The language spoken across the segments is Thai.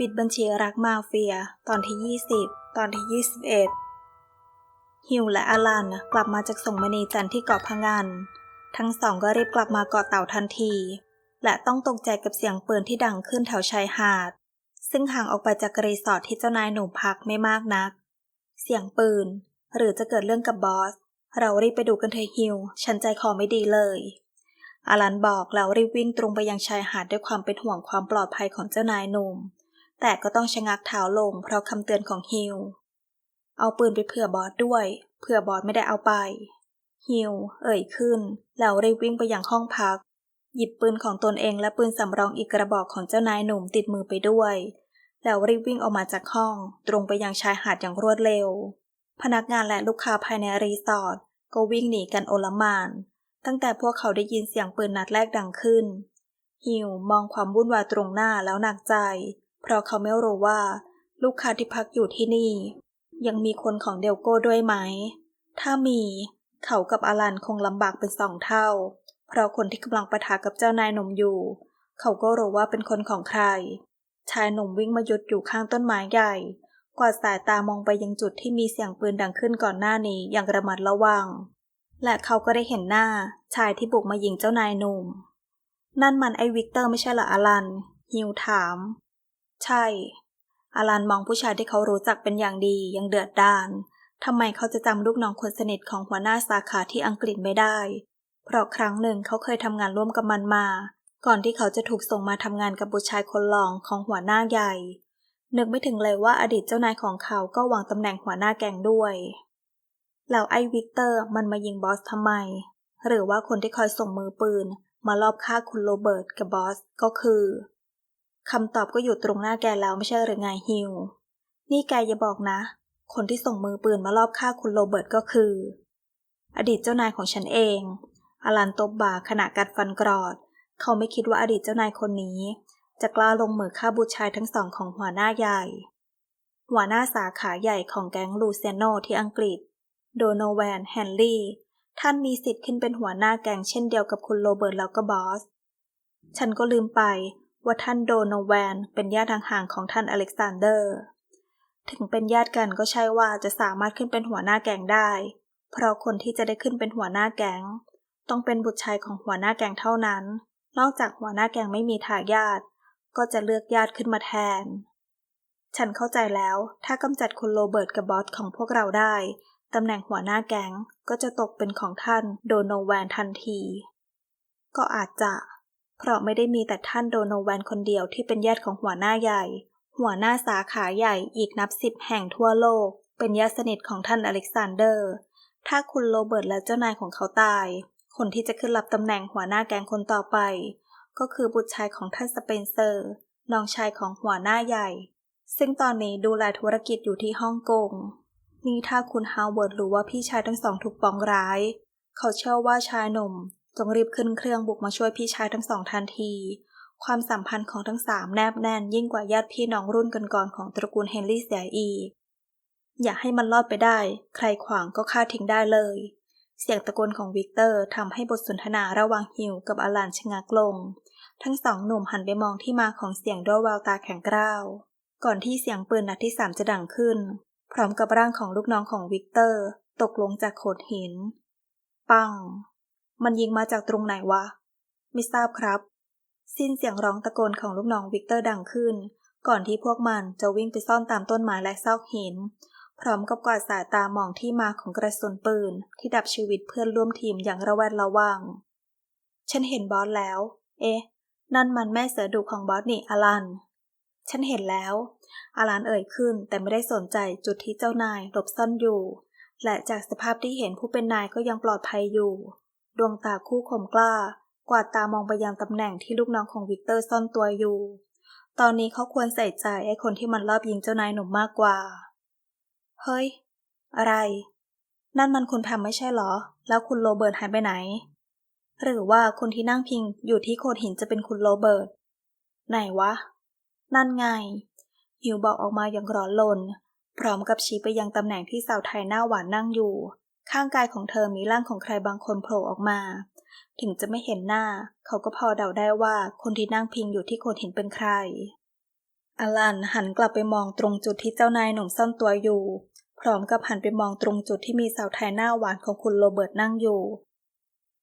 ปิดบัญชีรักมาเฟีย ตอนที่ 20 ตอนที่ 21 ฮิวและอลันกลับมาจากส่งมณีจันทร์ที่เกาะพะงันทั้งสองก็รีบกลับมาเกาะเต่าทันที และต้องตกใจกับเสียงปืนที่ดังขึ้นแถวชายหาด ซึ่งห่างออกไปจากรีสอร์ทที่เจ้านายหนุ่มพักไม่มากนัก เสียงปืน หรือจะเกิดเรื่องกับบอส เรารีบไปดูกันเถอะฮิว ฉันใจคอไม่ดีเลยอาลันบอกแล้วรีบวิ่งตรงไปยังชายหาดด้วยความเป็นห่วงความปลอดภัยของเจ้านายหนุ่ม แต่ก็ต้องชะงักเท้าลงเพราะคำเตือนของฮิวเอาปืนไปเผื่อบอสด้วย เผื่อบอสไม่ได้เอาไป ฮิวเอ่ยขึ้น แล้วรีบวิ่งไปยังห้องพัก หยิบปืนของตนเองและปืนสำรองอีกกระบอกของเจ้านายหนุ่มติดมือไปด้วย แล้วรีบวิ่งออกมาจากห้อง ตรงไปยังชายหาดอย่างรวดเร็ว พนักงานและลูกค้าภายในรีสอร์ทก็วิ่งหนีกันโอลมาน ตั้งแต่พวกเขาได้ยินเสียงปืนนัดแรกดังขึ้นฮิวมองความวุ่นวายตรงหน้าแล้วหนักใจ เพราะเขาไม่รู้ว่า ลูกค้าที่พักอยู่ที่นี่ ยังมีคนของเดลโก้ด้วยไหม ถ้ามีเขากับอลันคงลำบากเป็นสองเท่า เพราะคนที่กำลังประทะกับเจ้านายหนุ่มอยู่ เขาก็รู้ว่าเป็นคนของใคร ชายหนุ่มวิ่งมาหยุดอยู่ข้างต้นไม้ใหญ่ กวาดสายตามองไปยังจุดที่มีเสียงปืนดังขึ้นก่อนหน้านี้อย่างระมัดระวัง และเขาก็ได้เห็นหน้าชายที่บุกมายิงเจ้านายหนุ่ม นั่นมันไอวิกเตอร์ไม่ใช่เหรออลัน ฮิวถาม ใช่อลันมองผู้ชายที่เขารู้จักเป็นอย่างดียังเดือดดาลทำไมเขาจะจำลูกน้องคนสนิทของหัวหน้าสาขาที่อังกฤษไม่ได้ เพราะครั้งหนึ่งเขาเคยทำงานร่วมกับมันมา ก่อนที่เขาจะถูกส่งมาทำงานกับบุตรชายคนหลองของหัวหน้าใหญ่ นึกไม่ถึงเลยว่าอดีตเจ้านายของเขาก็วางตำแหน่งหัวหน้าแก๊งด้วย แล้วไอ้วิกเตอร์มันมายิงบอสทำไม หรือว่าคนที่คอยส่งมือปืน มาลอบฆ่าคุณโรเบิร์ตกับบอสก็คือ คำตอบก็อยู่ตรงหน้าแกแล้วไม่ใช่หรือไงฮิว นี่แกอย่าบอกนะ คนที่ส่งมือปืนมาลอบฆ่าคุณโรเบิร์ตก็คือ อดีตเจ้านายของฉันเอง อลันตบบ่าขณะกัดฟันกรอด เขาไม่คิดว่าอดีตเจ้านายคนนี้ จะกล้าลงมือฆ่าบุตรชายทั้งสองของหัวหน้าใหญ่ หัวหน้าสาขาใหญ่ของแก๊งลูเซียโนที่อังกฤษ โดโนแวนแฮนลี่ ท่านมีสิทธิ์ขึ้นเป็นหัวหน้าแก๊งเช่นเดียวกับคุณโรเบิร์ตแล้วก็บอส ฉันก็ลืมไป ว่าท่านโดโนแวนเป็นญาติห่างๆของท่านอเล็กซานเดอร์ ถึงเป็นญาติกันก็ใช่ว่าจะสามารถขึ้นเป็นหัวหน้าแก๊งได้ เพราะคนที่จะได้ขึ้นเป็นหัวหน้าแก๊งต้องเป็นบุตรชายของหัวหน้าแก๊งเท่านั้น นอกจากหัวหน้าแก๊งไม่มีทายาทก็จะเลือกญาติขึ้นมาแทน ฉันเข้าใจแล้ว ถ้ากำจัดคุณโรเบิร์ตกับบอสของพวกเราได้ ตำแหน่งหัวหน้าแก๊งก็จะตกเป็นของท่านโดโนแวนทันที ก็อาจจะ เพราะไม่ได้มีแต่ท่านโดโนแวนคนเดียวที่เป็นญาติของหัวหน้าใหญ่ หัวหน้าสาขาใหญ่อีกนับสิบแห่งทั่วโลก เป็นญาติสนิทของท่านอเล็กซานเดอร์ ถ้าคุณโรเบิร์ตและเจ้านายของเขาตาย คนที่จะขึ้นรับตำแหน่งหัวหน้าแกงคนต่อไป ก็คือบุตรชายของท่านสเปนเซอร์ น้องชายของหัวหน้าใหญ่ ซึ่งตอนนี้ดูแลธุรกิจอยู่ที่ฮ่องกง นี่ถ้าคุณฮาวเวิร์ดรู้ว่าพี่ชายทั้งสองถูกปองร้าย เขาเชื่อว่าชายหนุ่ม จงรีบขึ้นเครื่องบุกมาช่วยพี่ชายทั้งสองทันที ความสัมพันธ์ของทั้งสามแนบแน่นยิ่งกว่าญาติพี่น้องรุ่นกันก่อนของตระกูลเฮนรี่เสียอีก อย่าให้มันรอดไปได้ ใครขวางก็ฆ่าทิ้งได้เลย เสียงตะโกนของวิกเตอร์ทำให้บทสนทนาระหว่างฮิวกับอลันชะงักลง ทั้งสองหนุ่มหันไปมองที่มาของเสียงด้วยแววตาแข็งกร้าว ก่อนที่เสียงปืนนัดที่สามจะดังขึ้น พร้อมกับร่างของลูกน้องของวิกเตอร์ ตกลงจากโขดหิน ปัง มันยิงมาจากตรงไหนวะ ไม่ทราบครับ สิ้นเสียงร้องตะโกนของลูกน้องวิกเตอร์ดังขึ้น ก่อนที่พวกมันจะวิ่งไปซ่อนตามต้นไม้และซอกหิน พร้อมกับกวาดสายตามองที่มาของกระสุนปืน ที่ดับชีวิตเพื่อนร่วมทีมอย่างระแวดระวัง ฉันเห็นบอสแล้ว เอ๊ะ นั่นมันแม่เสือดุของบอสนี่อลัน ฉันเห็นแล้วอาลานเอ่ยขึ้นแต่ไม่ได้สนใจจุดที่เจ้านายหลบซ่อนอยู่และจากสภาพที่เห็นผู้เป็นนายก็ยังปลอดภัยอยู่ ดวงตาคู่คมกล้า กวาดตามองไปยังตำแหน่งที่ลูกน้องของวิกเตอร์ซ่อนตัวอยู่ ตอนนี้เขาควรใส่ใจไอ้คนที่มันรอบยิงเจ้านายหนุ่มมากกว่า เฮ้ย อะไร นั่นมันคุณแพมไม่ใช่เหรอ แล้วคุณโรเบิร์ตหายไปไหน หรือว่าคนที่นั่งพิงอยู่ที่โขดหินจะเป็นคุณโรเบิร์ต ไหนวะ นั่นไง หิวบอกออกมาอย่างร้อนรนพร้อมกับชี้ไปยังตำแหน่งที่สาวไทยหน้าหวานนั่งอยู่ ข้างกายของเธอมีร่างของใครบางคนโผล่ออกมา ถึงจะไม่เห็นหน้า เขาก็พอเดาได้ว่าคนที่นั่งพิงอยู่ที่โขดหินเป็นใคร อลันหันกลับไปมองตรงจุดที่เจ้านายหนุ่มซ่อนตัวอยู่ พร้อมกับหันไปมองตรงจุดที่มีสาวไทยหน้าหวานของคุณโรเบิร์ตนั่งอยู่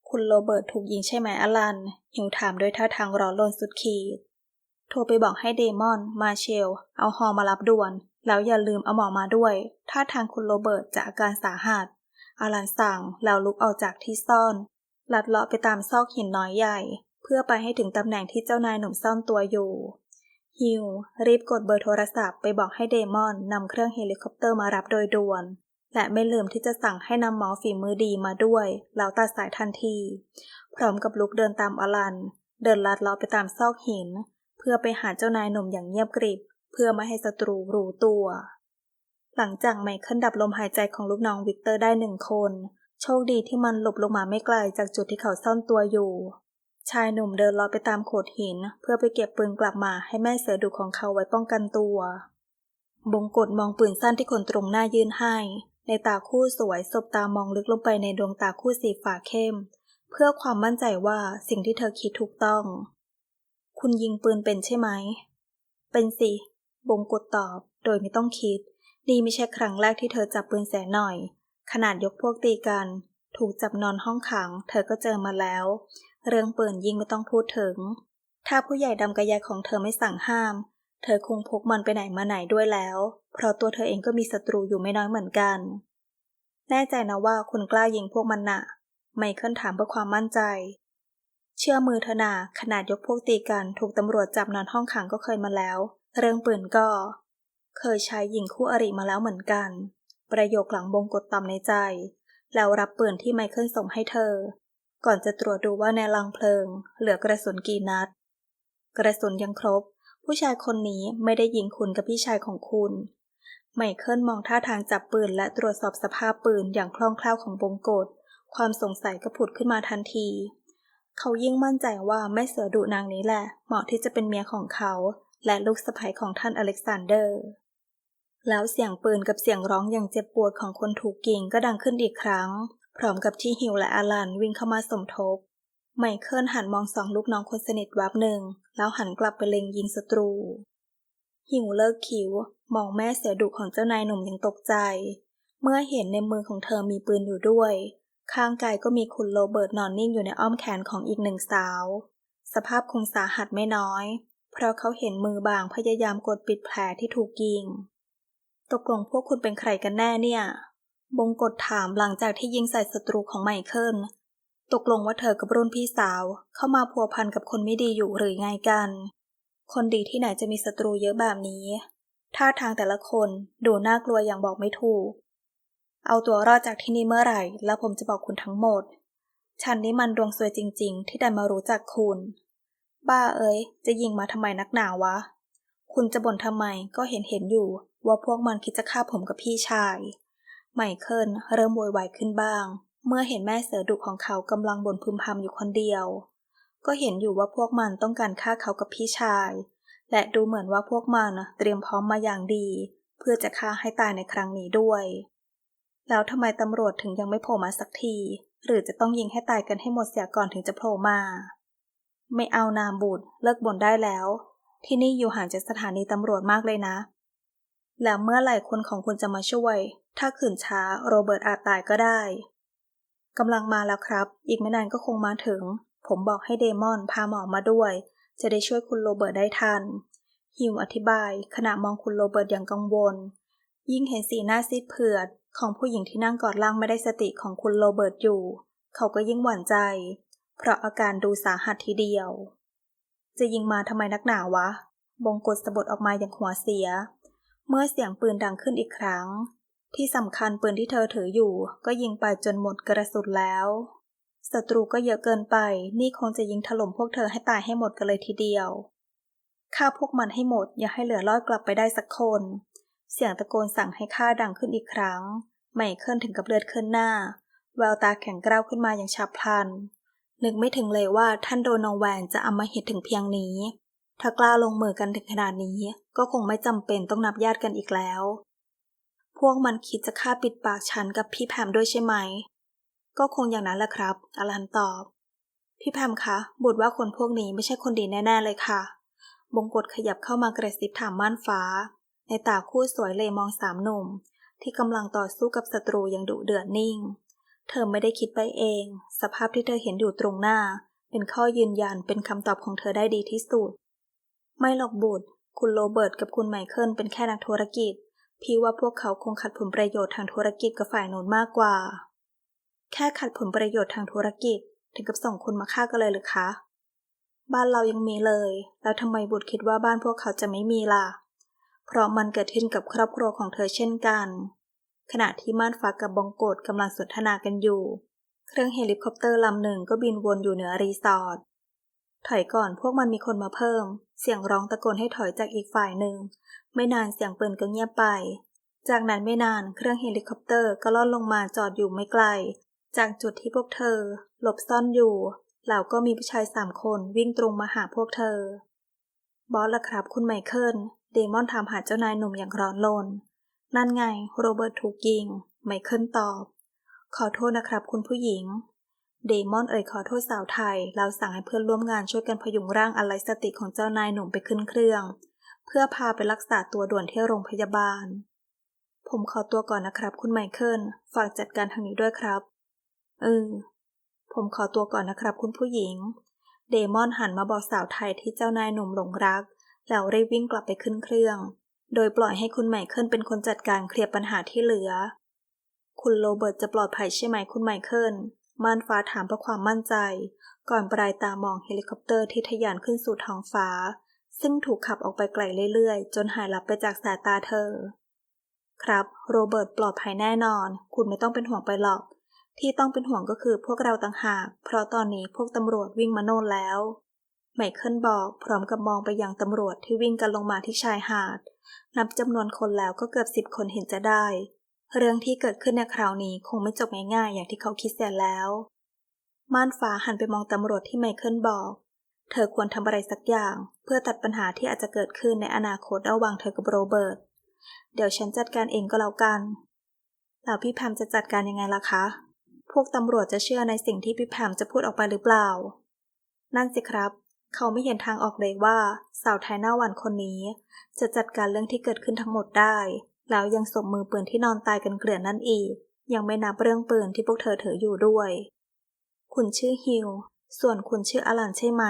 คุณโรเบิร์ตถูกยิงใช่ไหมอลันหิวถามด้วยท่าทางร้อนรนสุดขีด โทรไปบอกให้เดมอน มาเชล เอาฮอมารับด่วน แล้วอย่าลืมเอาหมอมาด้วย ท่าทางคุณโรเบิร์ตจะอาการสาหัส อลันสั่งแล้วลุกออกจากที่ซ่อน ลัดเลาะไปตามซอกหินน้อยใหญ่ เพื่อไปให้ถึงตำแหน่งที่เจ้านายหนุ่มซ่อนตัวอยู่ฮิวรีบกดเบอร์โทรศัพท์ไปบอกให้เดมอนนำเครื่องเฮลิคอปเตอร์มารับโดยด่วน และไม่ลืมที่จะสั่งให้นำหมอฝีมือดีมาด้วย แล้วตัดสายทันที พร้อมกับลุกเดินตามอลัน เดินลัดเลาะไปตามซอกหิน เพื่อไปหาเจ้านายหนุ่มอย่างเงียบกริบ เพื่อไม่ให้ศัตรูรู้ตัว หลังจากไมเคิลดับลมหายใจของลูกน้องวิกเตอร์ได้หนึ่งคน โชคดีที่มันหลบลงมาไม่ไกลจากจุดที่เขาซ่อนตัวอยู่ ชายหนุ่มเดินลาะไปตามโขดหิน เพื่อไปเก็บปืนกลับมาให้แม่เสือดุของเขาไว้ป้องกันตัว บงกฎมองปืนสั้นที่คนตรงหน้ายื่นให้ ในตาคู่สวยสบตามองลึกลงไปในดวงตาคู่สีฟ้าเข้ม เพื่อความมั่นใจว่าสิ่งที่เธอคิดถูกต้อง คุณยิงปืนเป็นใช่ไหม เป็นสิ บงกฎตอบโดยไม่ต้องคิด นี่ไม่ใช่ครั้งแรกที่เธอจับปืนแสนหน่อย ขนาดยกพวกตีกัน ถูกจับนอนห้องขัง เธอก็เจอมาแล้ว เรื่องปืนยิงไม่ต้องพูดถึง ถ้าผู้ใหญ่ดำกระยายของเธอไม่สั่งห้าม เธอคงพกมันไปไหนมาไหนด้วยแล้ว เพราะตัวเธอเองก็มีศัตรูอยู่ไม่น้อยเหมือนกัน แน่ใจนะว่าคุณกล้ายิงพวกมันน่ะ ไมเคิลถามเพื่อความมั่นใจ เชื่อมือเธอนาขนาดยกพวกตีกัน ถูกตำรวจจับนอนห้องขังก็เคยมาแล้ว เรื่องปืนก็ เคยใช้ยิงคู่อริมาแล้วเหมือนกัน ประโยคหลังบงกดต่ำในใจ แล้วรับปืนที่ไมเคิลส่งให้เธอ ก่อนจะตรวจดูว่าในลังเพลิง เหลือกระสุนกี่นัด กระสุนยังครบ ผู้ชายคนนี้ไม่ได้ยิงคุณกับพี่ชายของคุณ ไมเคิลมองท่าทางจับปืนและตรวจสอบสภาพปืนอย่างคล่องแคล่วของบงกฎความสงสัยก็ผุดขึ้นมาทันที เขายิ่งมั่นใจว่าแม่เสือดุนางนี้แหละ เหมาะที่จะเป็นเมียของเขา และลูกสะใภ้ของท่านอเล็กซานเดอร์ แล้วเสียงปืนกับเสียงร้องอย่างเจ็บปวดของคนถูกยิงก็ดังขึ้นอีกครั้ง พร้อมกับที่ฮิวและอาลันวิ่งเข้ามาสมทบ ไมเคิลหันมองสองลูกน้องคนสนิทวับหนึ่ง แล้วหันกลับไปเล็งยิงศัตรู หิวเลิกคิ้วมองแม่เสือดุของเจ้านายหนุ่มยังตกใจ เมื่อเห็นในมือของเธอมีปืนอยู่ด้วย ข้างกายก็มีคุณโรเบิร์ตนอนนิ่งอยู่ในอ้อมแขนของอีกหนึ่งสาว สภาพคงสาหัสไม่น้อย เพราะเขาเห็นมือบางพยายามกดปิดแผลที่ถูกยิง ตกลงพวกคุณเป็นใครกันแน่เนี่ย บงกดถามหลังจากที่ยิงใส่ศัตรูของไมเคิล ตกลงว่าเธอกับรุ่นพี่สาวเข้ามาพัวพันกับคนไม่ดีอยู่หรือไงกัน คนดีที่ไหนจะมีศัตรูเยอะแบบนี้ ท่าทางแต่ละคนดูน่ากลัวอย่างบอกไม่ถูก เอาตัวรอดจากที่นี่เมื่อไหร่ แล้วผมจะบอกคุณทั้งหมด ฉันนี่มันดวงสวยจริง ๆ ที่ได้มารู้จักคุณ บ้าเอ้ย จะยิงมาทำไมนักหนาวะ คุณจะบ่นทำไมก็เห็นเห็นอยู่ ว่าพวกมันคิดจะฆ่าผมกับพี่ชาย ไมเคิลเริ่มโวยวายขึ้นบ้าง เมื่อเห็นแม่เสือดุของเขากำลังบ่นพึมพำอยู่คนเดียว ก็เห็นอยู่ว่าพวกมันต้องการฆ่าเขากับพี่ชาย และดูเหมือนว่าพวกมันเตรียมพร้อมมาอย่างดี เพื่อจะฆ่าให้ตายในครั้งนี้ด้วย แล้วทำไมตำรวจถึงยังไม่โผล่มาสักที หรือจะต้องยิงให้ตายกันให้หมดเสียก่อนถึงจะโผล่มา ไม่เอานามบุตรเลิกบ่นได้แล้วที่นี่อยู่ห่างจากสถานีตำรวจมากเลยนะ แล้วเมื่อไหร่คนของคุณจะมาช่วย ถ้าขืนช้าโรเบิร์ตอาจตายก็ได้กำลังมาแล้วครับ อีกไม่นานก็คงมาถึง ผมบอกให้เดมอนพาหมอมาด้วย จะได้ช่วยคุณโรเบิร์ตได้ทัน ฮิวอธิบาย ขณะมองคุณโรเบิร์ตอย่างกังวล ยิ่งเห็นสีหน้าซีดเผือด ของผู้หญิงที่นั่งกอดล่างไม่ได้สติของคุณโรเบิร์ตอยู่ เขาก็ยิ่งหวั่นใจ เพราะอาการดูสาหัสทีเดียว จะยิงมาทำไมนักหนาวะ บงกฎสะบดออกมาอย่างหัวเสีย เมื่อเสียงปืนดังขึ้นอีกครั้ง ที่สำคัญปืนที่เธอถืออยู่ ก็ยิงไปจนหมดกระสุนแล้วศัตรูก็เยอะเกินไป นี่คงจะยิงถล่มพวกเธอให้ตายให้หมดกันเลยทีเดียวฆ่าพวกมันให้หมด อย่าให้เหลือรอดกลับไปได้สักคน เสียงตะโกนสั่งให้ฆ่าดังขึ้นอีกครั้ง ไมเคิลถึงกับเลือดขึ้นหน้า แววตาแข็งกร้าวขึ้นมาอย่างฉับพลัน นึกไม่ถึงเลยว่าท่านโดนองแวนจะอำมาเหิตถึงเพียงนี้ ถ้ากล้าลงมือกันถึงขนาดนี้ ก็คงไม่จำเป็นต้องนับญาติกันอีกแล้ว พวกมันคิดจะฆ่าปิดปากฉันกับพี่แพมด้วยใช่ไหม ก็คงอย่างนั้นแหละครับ อลันตอบ พี่แพมคะ บุตรว่าคนพวกนี้ไม่ใช่คนดีแน่ ๆ เลยค่ะ บงกฎขยับเข้ามากระซิบถามม่านฟ้า ในตาคู่สวยเลยมองสามหนุ่ม ที่กำลังต่อสู้กับศัตรูอย่างดุเดือดนิ่ง เธอไม่ได้คิดไปเอง สภาพที่เธอเห็นอยู่ตรงหน้า เป็นข้อยืนยันเป็นคำตอบของเธอได้ดีที่สุด ไม่หรอกบุตร คุณโรเบิร์ตกับคุณไมเคิลเป็นแค่นักธุรกิจ พี่ว่าพวกเขาคงขัดผลประโยชน์ทางธุรกิจกับฝ่ายโน้นมากกว่า แค่ขัดผลประโยชน์ทางธุรกิจ ถึงกับส่งคุณมาฆ่ากันเลยหรือคะ บ้านเรายังมีเลย แล้วทำไมบุตรคิดว่าบ้านพวกเขาจะไม่มีล่ะ เพราะมันเกิดขึ้นกับครอบครัวของเธอเช่นกัน ขณะที่ม่านฟ้ากับบองโกดกำลังสนทนากันอยู่ เครื่องเฮลิคอปเตอร์ลำหนึ่งก็บินวนอยู่เหนือรีสอร์ท ถอยก่อนพวกมันมีคนมาเพิ่ม เสียงร้องตะโกนให้ถอยจากอีกฝ่ายหนึ่ง ไม่นานเสียงปืนก็เงียบไป จากนั้นไม่นานเครื่องเฮลิคอปเตอร์ก็ล่อนลงมาจอดอยู่ไม่ไกล จากจุดที่พวกเธอ หลบซ่อนอยู่แล้วก็มีผู้ชายสามคนวิ่งตรงมาหาพวกเธอ บอสละครับคุณไมเคิล เดมอนถามหาเจ้านายหนุ่มอย่างร้อนรน นั่นไงโรเบิร์ตถูกยิง ไมเคิลตอบ ขอโทษนะครับคุณผู้หญิง เดมอนเอ่ยขอโทษสาวไทย แล้วสั่งให้เพื่อนร่วมงานช่วยกันพยุงร่างอะไรสติของเจ้านายหนุ่มไปขึ้นเครื่อง เพื่อพาไปรักษาตัวด่วนที่โรงพยาบาล ผมขอตัวก่อนนะครับ คุณไมเคิล ฝากจัดการทางนี้ด้วยครับ เออ ผมขอตัวก่อนนะครับ คุณผู้หญิง เดมอนหันมาบอกสาวไทยที่เจ้านายหนุ่มหลงรัก แล้วรีบวิ่งกลับไปขึ้นเครื่อง โดยปล่อยให้คุณไมเคิลเป็นคนจัดการเคลียร์ปัญหาที่เหลือ คุณโรเบิร์ตจะปลอดภัยใช่ไหมคุณไมเคิล ม่านฟ้าถามเพื่อความมั่นใจ ก่อนปลายตามองเฮลิคอปเตอร์ที่ทะยานขึ้นสู่ท้องฟ้า ซึ่งถูกขับออกไปไกลเรื่อยๆ จนหายลับไปจากสายตาเธอ ครับ โรเบิร์ตปลอดภัยแน่นอน คุณไม่ต้องเป็นห่วงไปหรอก ที่ต้องเป็นห่วงก็คือพวกเราต่างหาก เพราะตอนนี้พวกตำรวจวิ่งมาโน่นแล้วไมเคิลบอกพร้อมกับมองไปยังตำรวจที่วิ่งกันลงมาที่ชายหาด นับจำนวนคนแล้วก็เกือบสิบคนเห็นจะได้ เรื่องที่เกิดขึ้นในคราวนี้คงไม่จบง่ายๆ อย่างที่เขาคิดเสียแล้ว ม่านฟ้าหันไปมองตำรวจที่ไมเคิลบอก เธอควรทำอะไรสักอย่าง เพื่อตัดปัญหาที่อาจจะเกิดขึ้นในอนาคตระหว่างเธอกับโรเบิร์ต เดี๋ยวฉันจัดการเองก็แล้วกัน แล้วพี่แพมจะจัดการยังไงล่ะคะ พวกตำรวจจะเชื่อในสิ่งที่พี่แพมจะพูดออกไปหรือเปล่า นั่นสิครับ เขาไม่เห็นทางออกเลยว่าสาวไทยหน้าหวานคนนี้ จะจัดการเรื่องที่เกิดขึ้นทั้งหมดได้ แล้วยังสมมือปืนที่นอนตายกันเกลื่อนนั่นอีก ยังไม่นับเรื่องปืนที่พวกเธอถืออยู่ด้วย คุณชื่อฮิวส่วนคุณชื่ออลันใช่ไหม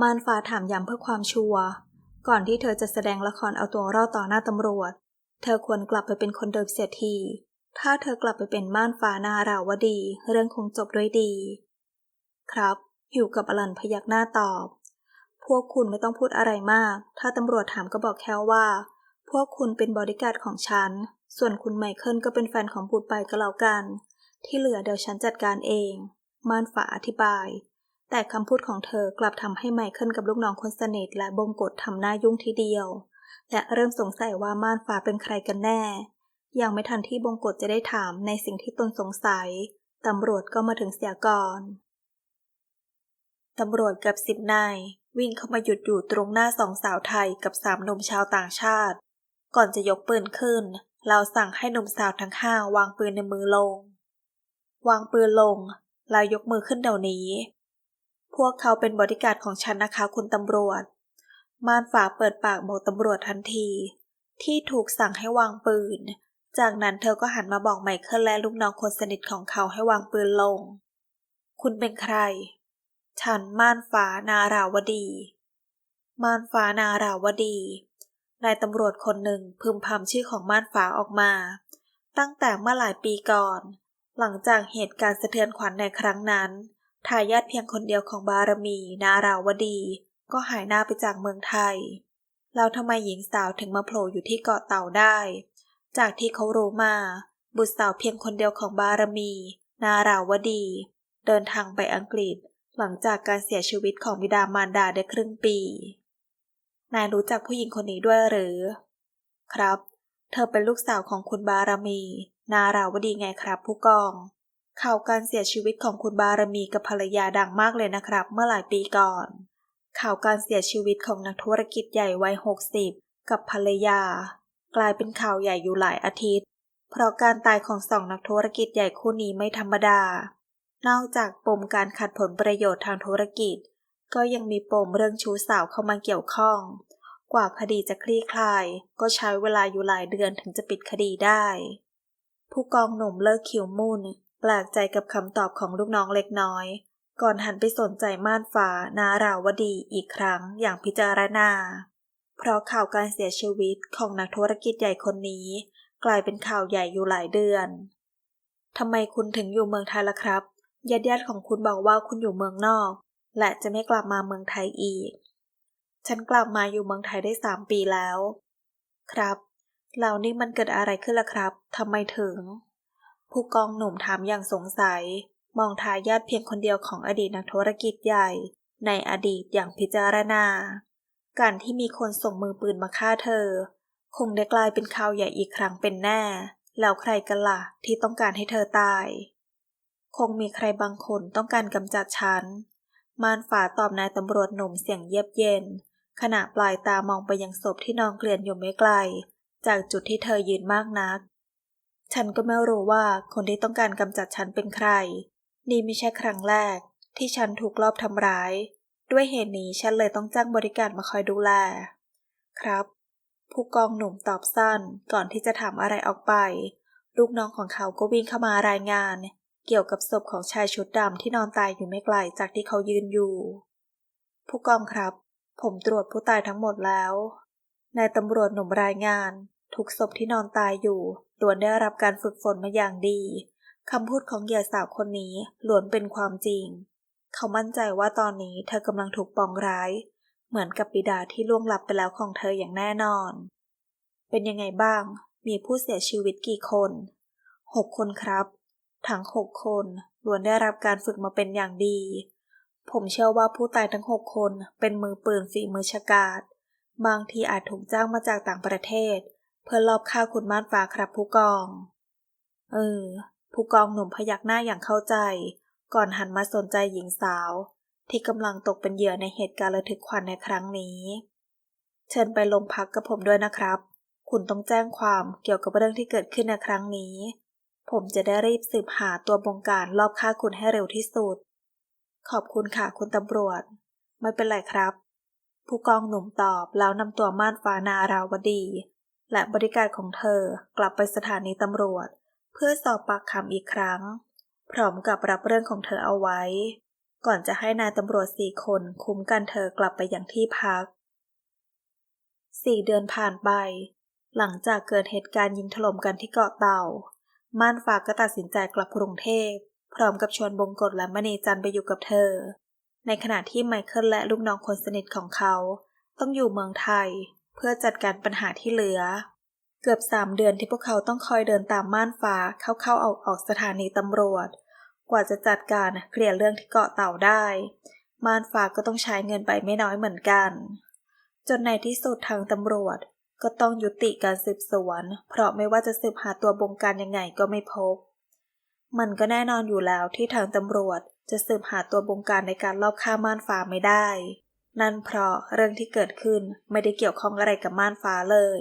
มานฟ้าถามย้ำเพื่อความชัวร์ ก่อนที่เธอจะแสดงละครเอาตัวรอดต่อหน้าตำรวจ เธอควรกลับไปเป็นคนเดิมเสียที ถ้าเธอกลับไปเป็นม่านฟ้านาราวดี เรื่องคงจบด้วยดี ครับหิวกับอลันพยักหน้าตอบ พวกคุณไม่ต้องพูดอะไรมาก ถ้าตำรวจถามก็บอกแค่ว่า พวกคุณเป็นบอดี้การ์ดของฉัน ส่วนคุณไมเคิลก็เป็นแฟนของบุตรไปก็แล้วกัน ที่เหลือเดี๋ยวฉันจัดการเอง ม่านฟ้าอธิบาย แต่คำพูดของเธอกลับทำให้ไมเคิลกับลูกน้องคนสนิทและบงกฎทำหน้ายุ่งทีเดียว และเริ่มสงสัยว่าม่านฟ้าเป็นใครกันแน่ ยังไม่ทันที่บงกฎจะได้ถามในสิ่งที่ตนสงสัยตำรวจก็มาถึงเสียก่อนตำรวจกับสิบนายวิ่งเข้ามาหยุดอยู่ตรงหน้าสองสาวไทยกับสามหนุ่มชาวต่างชาติ ก่อนจะยกปืนขึ้น เราสั่งให้หนุ่มสาวทั้งห้าวางปืนในมือลง วางปืนลงแล้วยกมือขึ้นเดี๋ยวนี้ พวกเขาเป็นบริการดของฉันนะคะคุณตำรวจ ม่านฝาเปิดปากบอกตำรวจทันที ที่ถูกสั่งให้วางปืน จากนั้นเธอก็หันมาบอกไมเคิลและลูกน้องคนสนิทของเขาให้วางปืนลง คุณเป็นใคร ฉันม่านฟ้านาราวดี ม่านฟ้านาราวดี นายตำรวจคนหนึ่งพึมพำชื่อของม่านฟ้าออกมา ตั้งแต่เมื่อหลายปีก่อน หลังจากเหตุการณ์สะเทือนขวัญในครั้งนั้นทายาทเพียงคนเดียวของบารมี นาราวดี ก็หายหน้าไปจากเมืองไทย แล้วทำไมหญิงสาวถึงมาโผล่อยู่ที่เกาะเต่าได้ จากที่เขารู้มา บุตรสาวเพียงคนเดียวของบารมี นาราวดี เดินทางไปอังกฤษ หลังจากการเสียชีวิตของบิดามารดาได้ครึ่งปี นายรู้จักผู้หญิงคนนี้ด้วยหรือ ครับ เธอเป็นลูกสาวของคุณบารมี นาราวดีไงครับผู้กอง ข่าวการเสียชีวิตของคุณบารมีกับภรรยาดังมากเลยนะครับ เมื่อหลายปีก่อน ข่าวการเสียชีวิตของนักธุรกิจใหญ่วัยหกสิบกับภรรยา กลายเป็นข่าวใหญ่อยู่หลายอาทิตย์ เพราะการตายของสองนักธุรกิจใหญ่คู่นี้ไม่ธรรมดา นอกจากปมการขัดผลประโยชน์ทางธุรกิจ ก็ยังมีปมเรื่องชู้สาวเข้ามาเกี่ยวข้อง กว่าคดีจะคลี่คลาย ก็ใช้เวลาอยู่หลายเดือนถึงจะปิดคดีได้ ผู้กองหนุ่มเลิกคิวมุ่นแปลกใจกับคำตอบของลูกน้องเล็กน้อย ก่อนหันไปสนใจม่านฟ้า นาราวดีอีกครั้งอย่างพิจารณา เพราะข่าวการเสียชีวิตของนักธุรกิจใหญ่คนนี้ กลายเป็นข่าวใหญ่อยู่หลายเดือนทำไมคุณถึงอยู่เมืองไทยล่ะครับญาติญาติของคุณบอกว่าคุณอยู่เมืองนอก และจะไม่กลับมาเมืองไทยอีก ฉันกลับมาอยู่เมืองไทยได้สามปีแล้ว ครับแล้วนี่มันเกิดอะไรขึ้นล่ะครับทำไมถึง ผู้กองหนุ่มถามอย่างสงสัย มองทายาทเพียงคนเดียวของอดีตนักธุรกิจใหญ่ ในอดีตอย่างพิจารณา การที่มีคนส่งมือปืนมาฆ่าเธอ คงได้กลายเป็นข่าวใหญ่อีกครั้งเป็นแน่ แล้วใครกันล่ะที่ต้องการให้เธอตาย คงมีใครบางคนต้องการกำจัดฉัน มานฝาตอบนายตำรวจหนุ่มเสียงเยียบเย็น ขณะปลายตามองไปยังศพที่นอนเกลื่อนอยู่ไม่ไกล จากจุดที่เธอยืนมากนัก ฉันก็ไม่รู้ว่าคนที่ต้องการกำจัดฉันเป็นใคร นี่ไม่ใช่ครั้งแรก ที่ฉันถูกลอบทำร้าย ด้วยเหตุนี้ฉันเลยต้องจ้างบริการมาคอยดูแล ครับ ผู้กองหนุ่มตอบสั้นก่อนที่จะถามอะไรออกไป ลูกน้องของเขาก็วิ่งเข้ามารายงาน เกี่ยวกับศพของชายชุดดำที่นอนตายอยู่ไม่ไกลจากที่เขายืนอยู่ ผู้กองครับ ผมตรวจผู้ตายทั้งหมดแล้วนายตำรวจหนุ่มรายงาน ทุกศพที่นอนตายอยู่ล้วนได้รับการฝึกฝนมาอย่างดีคำพูดของเหยื่อสาวคนนี้ล้วนเป็นความจริง เขามั่นใจว่าตอนนี้เธอกำลังถูกปองร้าย เหมือนกับบิดาที่ล่วงลับไปแล้วของเธออย่างแน่นอน เป็นยังไงบ้าง มีผู้เสียชีวิตกี่คนหกคนครับ ทั้งหกคนล้วนได้รับการฝึกมาเป็นอย่างดี ผมเชื่อว่าผู้ตายทั้งหกคนเป็นมือปืนฝีมือฉกาจบางทีอาจถูกจ้างมาจากต่างประเทศ เพื่อลอบฆ่าคุณม่านฟ้าครับผู้กอง เออ ผู้กองหนุ่มพยักหน้าอย่างเข้าใจ ก่อนหันมาสนใจหญิงสาว ที่กำลังตกเป็นเหยื่อในเหตุการณ์ระทึกขวัญในครั้งนี้ เชิญไปโรงพักกับผมด้วยนะครับ คุณต้องแจ้งความเกี่ยวกับเรื่องที่เกิดขึ้นในครั้งนี้ ผมจะได้รีบสืบหาตัวบงการลอบฆ่าคุณให้เร็วที่สุด ขอบคุณค่ะคุณตำรวจ ไม่เป็นไรครับ ผู้กองหนุ่มตอบแล้วนำตัวม่านฟ้านาราวดี และบริการของเธอกลับไปสถานีตำรวจ เพื่อสอบปากคำอีกครั้ง พร้อมกับรับเรื่องของเธอเอาไว้ ก่อนจะให้นายตำรวจสี่คนคุ้มกันเธอกลับไปอย่างที่พักสี่เดือนผ่านไป หลังจากเกิดเหตุการณ์ยิงถล่มกันที่เกาะเต่า ม่านฟ้าก็ตัดสินใจกลับกรุงเทพ พร้อมกับชวนบงกฎและมณีจันทร์ไปอยู่กับเธอ ในขณะที่ไมเคิลและลูกน้องคนสนิทของเขา ต้องอยู่เมืองไทย เพื่อจัดการปัญหาที่เหลือ เกือบสามเดือนที่พวกเขาต้องคอยเดินตามม่านฟ้าเข้าๆออกออกสถานีตำรวจ กว่าจะจัดการเคลียร์เรื่องที่เกาะเต่าได้ ม่านฟ้าก็ต้องใช้เงินไปไม่น้อยเหมือนกัน จนในที่สุดทางตำรวจ ก็ต้องยุติการสืบสวน เพราะไม่ว่าจะสืบหาตัวบงการยังไงก็ไม่พบ มันก็แน่นอนอยู่แล้วที่ทางตำรวจจะสืบหาตัวบงการในการลอบฆ่าม่านฟ้าไม่ได้ นั่นเพราะเรื่องที่เกิดขึ้นไม่ได้เกี่ยวข้องอะไรกับม่านฟ้าเลย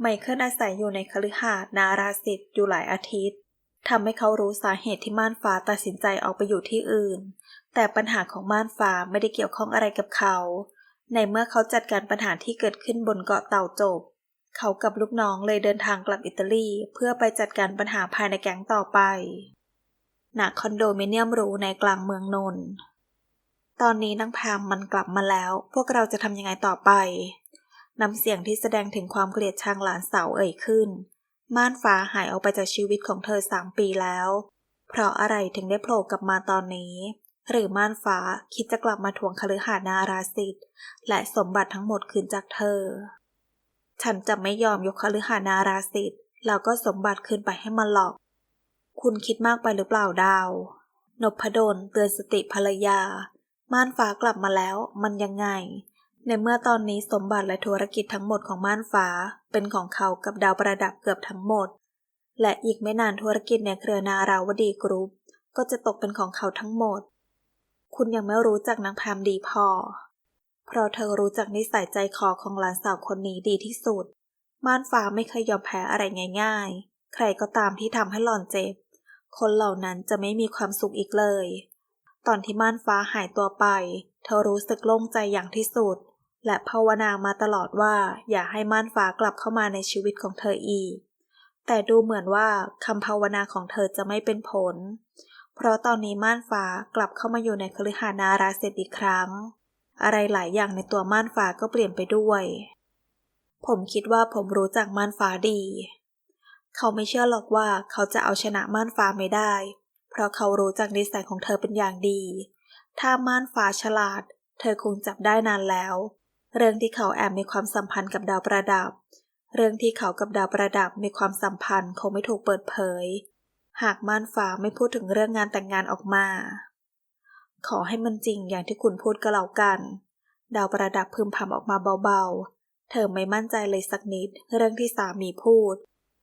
ไมเคิลอาศัยอยู่ในคฤหาสน์นาราสิทธิ์อยู่หลายอาทิตย์ทำให้เขารู้สาเหตุที่ม่านฟ้าตัดสินใจออกไปอยู่ที่อื่น แต่ปัญหาของม่านฟ้าไม่ได้เกี่ยวข้องอะไรกับเขา ในเมื่อเขาจัดการปัญหาที่เกิดขึ้นบนเกาะเต่าจบ เขากับลูกน้องเลยเดินทางกลับอิตาลี เพื่อไปจัดการปัญหาภายในแก๊งต่อไปณคอนโดมิเนียมหรูในกลางเมืองนนท์ตอนนี้นางแพมมันกลับมาแล้ว พวกเราจะทำยังไงต่อไป น้ำเสียงที่แสดงถึงความเกลียดชังหลานสาวเอ่ยขึ้น ม่านฟ้าหายออกไปจากชีวิตของเธอสามปีแล้ว เพราะอะไรถึงได้โผล่กลับมาตอนนี้ หรือม่านฟ้าคิดจะกลับมาทวงคฤหาสนาราสิทธิ์และสมบัติทั้งหมดคืนจากเธอ ฉันจะไม่ยอมยกคฤหาสน์นาราสิทธิ์แล้วก็สมบัติคืนไปให้มันหรอก คุณคิดมากไปหรือเปล่าดาว นพดลเตือนสติภรรยา ม่านฟ้ากลับมาแล้ว มันยังไง ในเมื่อตอนนี้สมบัติและธุรกิจทั้งหมดของม่านฟ้า เป็นของเขากับดาวประดับเกือบทั้งหมด และอีกไม่นานธุรกิจในเครือนาราวดีกรุ๊ปก็จะตกเป็นของเขาทั้งหมด คุณยังไม่รู้จักนางแพมดีพอ เพราะเธอรู้จักนิสัยใจคอของหลานสาวคนนี้ดีที่สุด ม่านฟ้าไม่เคยยอมแพ้อะไรง่าย ๆ ใครก็ตามที่ทำให้หล่อนเจ็บ คนเหล่านั้นจะไม่มีความสุขอีกเลย ตอนที่ม่านฟ้าหายตัวไป เธอรู้สึกโล่งใจอย่างที่สุด และภาวนามาตลอดว่าอย่าให้ม่านฟ้ากลับเข้ามาในชีวิตของเธออีก แต่ดูเหมือนว่าคำภาวนาของเธอจะไม่เป็นผล เพราะตอนนี้ม่านฟ้ากลับเข้ามาอยู่ในคฤหาสนาราเสร็จอีกครั้ง อะไรหลายอย่างในตัวม่านฟ้าก็เปลี่ยนไปด้วย ผมคิดว่าผมรู้จักม่านฟ้าดี เขาไม่เชื่อหรอกว่าเขาจะเอาชนะม่านฟ้าไม่ได้ เพราะเขารู้จักนิสัยของเธอเป็นอย่างดี ถ้าม่านฟ้าฉลาด เธอคงจับได้นานแล้ว เรื่องที่เขาแอบมีความสัมพันธ์กับดาวประดับ เรื่องที่เขากับดาวประดับมีความสัมพันธ์คงไม่ถูกเปิดเผย หากม่านฟ้าไม่พูดถึงเรื่องงานแต่งงานออกมา ขอให้มันจริงอย่างที่คุณพูดก็แล้วกัน ดาวประดับพึมพำออกมาเบาๆ เธอไม่มั่นใจเลยสักนิดเรื่องที่สามีพูด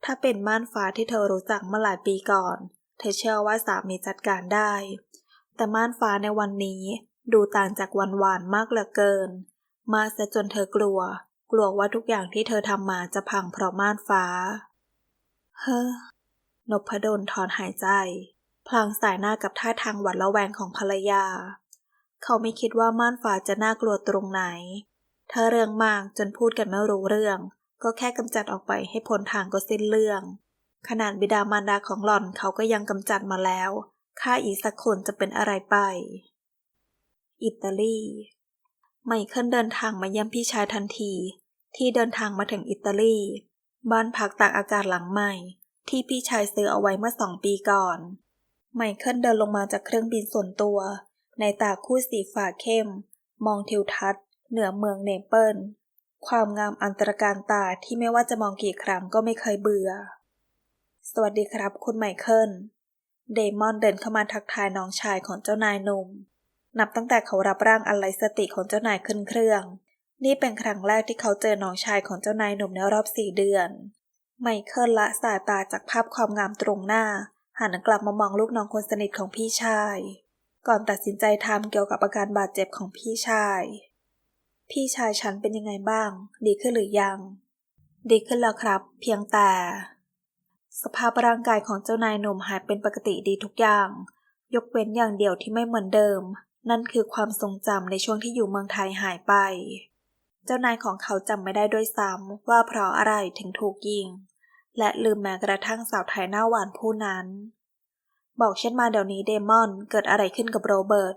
ถ้าเป็นม่านฟ้าที่เธอรู้จักเมื่อหลายปีก่อน เธอเชื่อว่าสามีจัดการได้ แต่ม่านฟ้าในวันนี้ดูต่างจากวันวานมากเหลือเกิน มากซะจนเธอกลัว กลัวว่าทุกอย่างที่เธอทำมาจะพังเพราะม่านฟ้า เฮ้อ นพดลถอนหายใจ พลางสายหน้ากับท่าทางหวาดระแวงของภรรยา เขาไม่คิดว่าม่านฟ้าจะน่ากลัวตรงไหน ถ้าเรื่องมากจนพูดกันไม่รู้เรื่อง ก็แค่กำจัดออกไปให้พ้นทางก็สิ้นเรื่อง ขนาดบิดามารดาของหล่อนเขาก็ยังกำจัดมาแล้ว ข้าอีสักคนจะเป็นอะไรไป อิตาลี ไมเคิลเดินทางมาเยี่ยมพี่ชายทันที ที่เดินทางมาถึงอิตาลี บ้านพักตากอากาศหลังใหม่ ที่พี่ชายซื้อเอาไว้เมื่อสองปีก่อน ไมเคิลเดินลงมาจากเครื่องบินส่วนตัว ในตาคู่สีฟ้าเข้ม มองทิวทัศน์ เหนือเมืองเนเปิลความงามอันตรการตาที่ไม่ว่าจะมองกี่ครั้งก็ไม่เคยเบื่อ สวัสดีครับคุณไมเคิล เดมอนเดินเข้ามาทักทายน้องชายของเจ้านายหนุ่ม นับตั้งแต่เขารับร่างอันไรสติของเจ้านายขึ้นเครื่อง นี่เป็นครั้งแรกที่เขาเจอน้องชายของเจ้านายหนุ่มในรอบสี่เดือน ไมเคิลละสายตาจากภาพความงามตรงหน้า หันกลับมามองลูกน้องคนสนิทของพี่ชาย ก่อนตัดสินใจทำเกี่ยวกับอาการบาดเจ็บของพี่ชาย พี่ชายฉันเป็นยังไงบ้าง ดีขึ้นหรือยัง ดีขึ้นแล้วครับ เพียงแต่ สภาพร่างกายของเจ้านายหนุ่มหายเป็นปกติดีทุกอย่าง ยกเว้นอย่างเดียวที่ไม่เหมือนเดิม นั่นคือความทรงจำในช่วงที่อยู่เมืองไทยหายไป เจ้านายของเขาจำไม่ได้ด้วยซ้ำว่าเพราะอะไรถึงถูกยิง และลืมแม้กระทั่งสาวไทยหน้าหวานผู้นั้น บอกฉันมาเดี๋ยวนี้เดมอนเกิดอะไรขึ้นกับโรเบิร์ต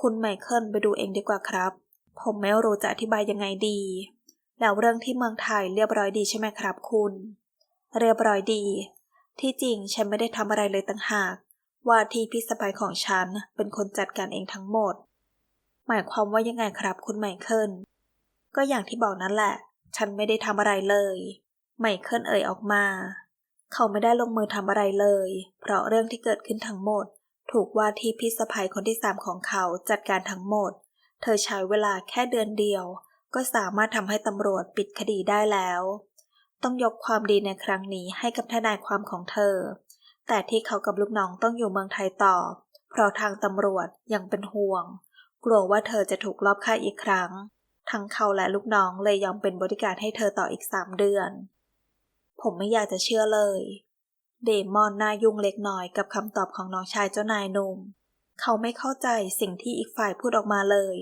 คุณไมเคิลไปดูเองดีกว่าครับ ผมไม่รู้จะอธิบายยังไงดี แล้วเรื่องที่เมืองไทยเรียบร้อยดีใช่ไหมครับคุณ เรียบร้อยดี ที่จริงฉันไม่ได้ทำอะไรเลยต่างหาก ว่าที่พี่สะใภ้ของฉันเป็นคนจัดการเองทั้งหมด หมายความว่ายังไงครับคุณไมเคิล ก็อย่างที่บอกนั่นแหละ ฉันไม่ได้ทำอะไรเลย ไมเคิลเอ่ยออกมา เขาไม่ได้ลงมือทำอะไรเลย เพราะเรื่องที่เกิดขึ้นทั้งหมด ถูกว่าที่พี่สะใภ้คนที่สามของเขาจัดการทั้งหมด เธอใช้เวลาแค่เดือนเดียว ก็สามารถทำให้ตำรวจปิดคดีได้แล้ว ต้องยกความดีในครั้งนี้ให้กับทนายความของเธอ แต่ที่เขากับลูกน้องต้องอยู่เมืองไทยต่อ เพราะทางตำรวจยังเป็นห่วง กลัวว่าเธอจะถูกลอบฆ่าอีกครั้งทั้งเขาและลูกน้องเลยยอมเป็นบริการให้เธอต่ออีกสามเดือน ผมไม่อยากจะเชื่อเลย เดมอนน่ายุ่งเล็กน้อยกับคำตอบของน้องชายเจ้านายหนุ่ม เขาไม่เข้าใจสิ่งที่อีกฝ่ายพูดออกมาเลย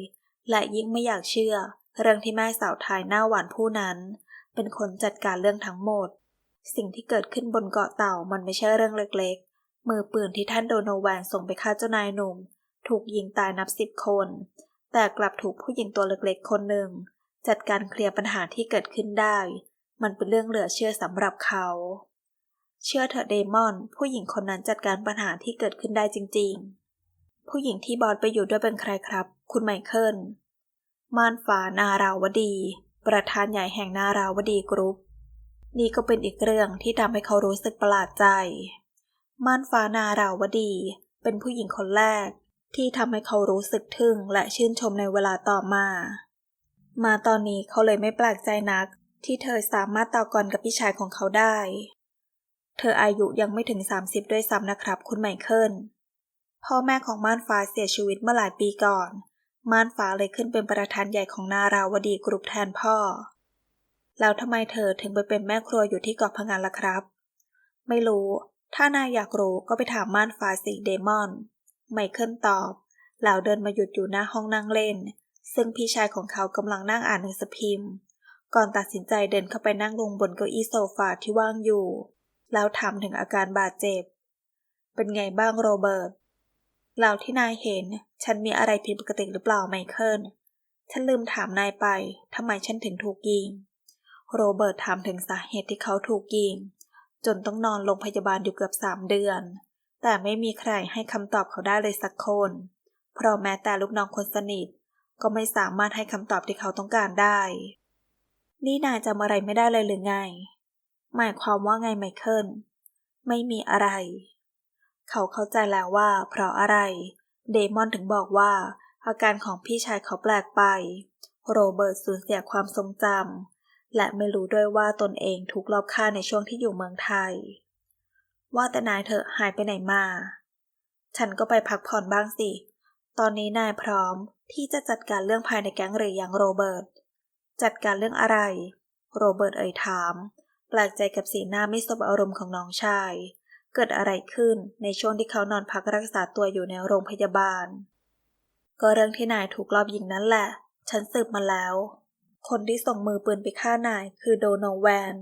และยิ่งไม่อยากเชื่อ เรื่องที่แม่สาวไทยหน้าหวานผู้นั้น เป็นคนจัดการเรื่องทั้งหมด สิ่งที่เกิดขึ้นบนเกาะเต่ามันไม่ใช่เรื่องเล็กๆ มือปืนที่ท่านโดโนแวนส่งไปฆ่าเจ้านายหนุ่ม ถูกยิงตายนับสิบคน แต่กลับถูกผู้หญิงตัวเล็กๆคนหนึ่งจัดการเคลียร์ปัญหาที่เกิดขึ้นได้ มันเป็นเรื่องเหลือเชื่อสำหรับเขา เชื่อเถอะเดมอน ผู้หญิงคนนั้นจัดการปัญหาที่เกิดขึ้นได้จริง ๆ ผู้หญิงที่บอสไปอยู่ด้วยเป็นใครครับ คุณไมเคิลม่านฟ้านาราวดี ประธานใหญ่แห่งนาราวดีกรุ๊ป นี่ก็เป็นอีกเรื่องที่ทำให้เขารู้สึกประหลาดใจ ม่านฟ้านาราวดี เป็นผู้หญิงคนแรก ที่ทำให้เขารู้สึกทึ่งและชื่นชมในเวลาต่อมา มาตอนนี้เขาเลยไม่แปลกใจนัก ที่เธอสามารถต่อกรกับพี่ชายของเขาได้ เธออายุยังไม่ถึง 30 ด้วยซ้ำนะครับคุณไมเคิล พ่อแม่ของม่านฟ้าเสียชีวิตเมื่อหลายปีก่อน ม่านฟ้าเลยขึ้นเป็นประธานใหญ่ของนาราวดีกรุ๊ปแทนพ่อ แล้วทำไมเธอถึงไปเป็นแม่ครัวอยู่ที่เกาะพังงานล่ะครับ ไม่รู้ ถ้านายอยากรู้ก็ไปถามม่านฟ้าสิเดมอน ไมเคิลตอบ แล้วเดินมาหยุดอยู่หน้าห้องนั่งเล่น ซึ่งพี่ชายของเขากำลังนั่งอ่านหนังสือพิมพ์ ก่อนตัดสินใจเดินเข้าไปนั่งลงบนเก้าอี้โซฟาที่ว่างอยู่ แล้วถามถึงอาการบาดเจ็บ เป็นไงบ้างโรเบิร์ตแล้วที่นายเห็น ฉันมีอะไรผิดปกติหรือเปล่าไมเคิล ฉันลืมถามนายไป ทำไมฉันถึงถูกยิง โรเบิร์ตถามถึงสาเหตุที่เขาถูกยิง จนต้องนอนโรงพยาบาลอยู่เกือบสามเดือน แต่ไม่มีใครให้คำตอบเขาได้เลยสักคน เพราะแม้แต่ลูกน้องคนสนิท ก็ไม่สามารถให้คำตอบที่เขาต้องการได้ นี่นายจำอะไรไม่ได้เลยหรือไง หมายความว่าไงไมเคิล ไม่มีอะไร เขาเข้าใจแล้วว่า เพราะอะไร เดมอนถึงบอกว่า อาการของพี่ชายเขาแปลกไป โรเบิร์ตสูญเสียความทรงจำ และไม่รู้ด้วยว่าตนเองถูกลอบฆ่าในช่วงที่อยู่เมืองไทย ว่าแต่นายเถอหายไปไหนมา ฉันก็ไปพักผ่อนบ้างสิ ตอนนี้นายพร้อมที่จะจัดการเรื่องภายในแก๊งหรือยังโรเบิร์ต จัดการเรื่องอะไร โรเบิร์ตเอ่ยถาม แปลกใจกับสีหน้าไม่สบอารมณ์ของน้องชาย เกิดอะไรขึ้นในช่วงที่เขานอนพักรักษาตัวอยู่ในโรงพยาบาล ก็เรื่องที่นายถูกลอบยิงนั่นแหละ ฉันสืบมาแล้ว คนที่ส่งมือปืนไปฆ่านายคือโดนแวน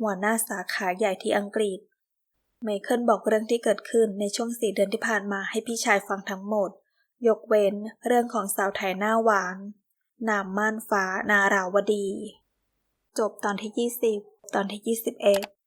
หัวหน้าสาขาใหญ่ที่อังกฤษ ไมเคิลบอกเรื่องที่เกิดขึ้นในช่วงสี่เดือนที่ผ่านมาให้พี่ชายฟังทั้งหมด ยกเว้นเรื่องของสาวไทยหน้าหวาน นามม่านฟ้านาราวดี จบตอนที่ 20 ตอนที่ 21